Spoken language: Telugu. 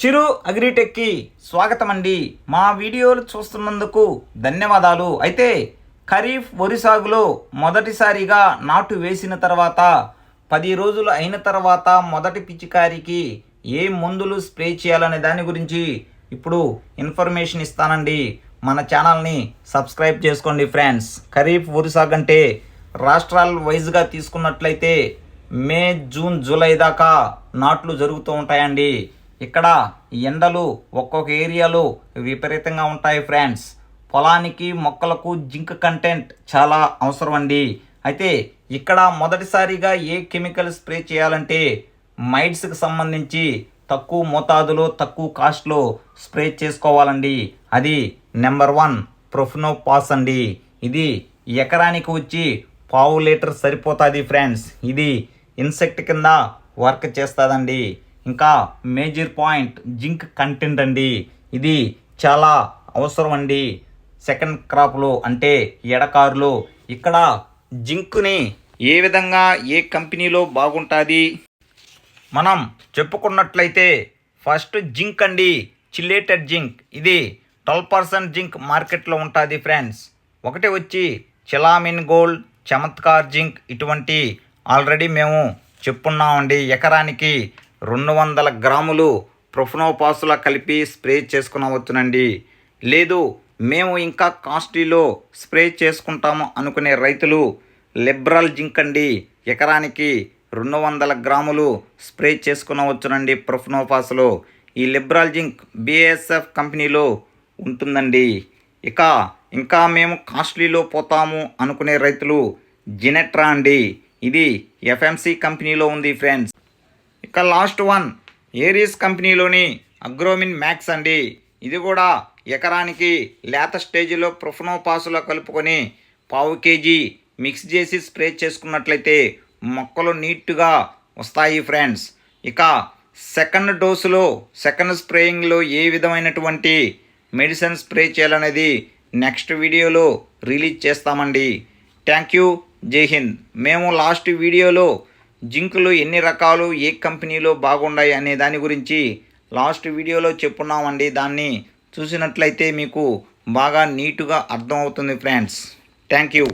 చిరు అగ్రిటెక్కి స్వాగతం అండి మా వీడియోలు చూస్తున్నందుకు ధన్యవాదాలు. అయితే ఖరీఫ్ వరి సాగులో మొదటిసారిగా నాటు వేసిన తర్వాత పది రోజులు అయిన తర్వాత మొదటి పిచికారికి ఏ మందులు స్ప్రే చేయాలనే దాని గురించి ఇప్పుడు ఇన్ఫర్మేషన్ ఇస్తానండి. మన ఛానల్ని సబ్స్క్రైబ్ చేసుకోండి ఫ్రెండ్స్. ఖరీఫ్ వరి సాగు అంటే రాష్ట్రాల వైజ్గా తీసుకున్నట్లయితే మే జూన్ జూలై దాకా నాట్లు జరుగుతూ ఉంటాయండి. ఇక్కడ ఎండలు ఒక్కొక్క ఏరియాలో విపరీతంగా ఉంటాయి ఫ్రెండ్స్. పొలానికి మొక్కలకు జింక్ కంటెంట్ చాలా అవసరం అండి అయితే ఇక్కడ మొదటిసారిగా ఏ కెమికల్ స్ప్రే చేయాలంటే మైడ్స్కి సంబంధించి తక్కువ మోతాదులో తక్కువ కాస్ట్లో స్ప్రే చేసుకోవాలండి. అది నెంబర్ వన్ ప్రొఫ్నోపాస్ అండి. ఇది ఎకరానికి వచ్చి పావు లీటర్ సరిపోతుంది ఫ్రెండ్స్. ఇది ఇన్సెక్ట్ కింద వర్క్ చేస్తుందండి. ఇంకా మేజర్ పాయింట్ జింక్ కంటెంట్ అండి. ఇది చాలా అవసరం అండి. సెకండ్ క్రాప్లో అంటే ఎడకారులో. ఇక్కడ జింక్ని ఏ విధంగా ఏ కంపెనీలో బాగుంటుంది? మనం చెప్పుకున్నట్లయితే ఫస్ట్ జింక్ అండి చిల్లేటెడ్ జింక్. ఇది ట్వెల్వ్ పర్సెంట్ జింక్ మార్కెట్లో ఉంటుంది ఫ్రెండ్స్. ఒకటి వచ్చి చిలామిన్ గోల్డ్ చమత్కార్ జింక్. ఇటువంటి ఆల్రెడీ మేము చెప్పున్నామండి. ఎకరానికి రెండు వందల గ్రాములు ప్రొఫనోపాసులా కలిపి స్ప్రే చేసుకునవచ్చునండి లేదు మేము ఇంకా కాస్ట్లీలో స్ప్రే చేసుకుంటాము అనుకునే రైతులు లిబ్రల్ జింక్ అండి. ఎకరానికి రెండు వందల గ్రాములు స్ప్రే చేసుకునవచ్చునండి ప్రొఫనోపాస్లో. ఈ లిబ్రల్ జింక్ బిఎస్ఎఫ్ కంపెనీలో ఉంటుందండి. ఇక ఇంకా మేము కాస్ట్లీలో పోతాము అనుకునే రైతులు జినెట్రా అండి. ఇది ఎఫ్ఎంసి కంపెనీలో ఉంది ఫ్రెండ్స్. ఇక లాస్ట్ వన్. ఏరీస్ కంపెనీలోని అగ్రోమిన్ మ్యాక్స్ అండి. ఇది కూడా ఎకరానికి లేత స్టేజిలో ప్రొఫనోపాసులో కలుపుకొని పావు కేజీ మిక్స్ చేసి స్ప్రే చేసుకున్నట్లయితే మొక్కలు నీట్గా వస్తాయి ఫ్రెండ్స్. ఇక సెకండ్ డోసులో సెకండ్ స్ప్రేయింగ్లో ఏ విధమైనటువంటి మెడిసిన్ స్ప్రే చేయాలనేది నెక్స్ట్ వీడియోలో రిలీజ్ చేస్తామండి. Thank you. జై హింద్. మేము లాస్ట్ వీడియోలో జింకులు ఎన్ని రకాలు ఏ కంపెనీలో బాగున్నాయి అనే దాని గురించి లాస్ట్ వీడియోలో చెప్పున్నామండి. దాన్ని చూసినట్లయితే మీకు బాగా నీటుగా అర్థమవుతుంది ఫ్రెండ్స్. Thank you.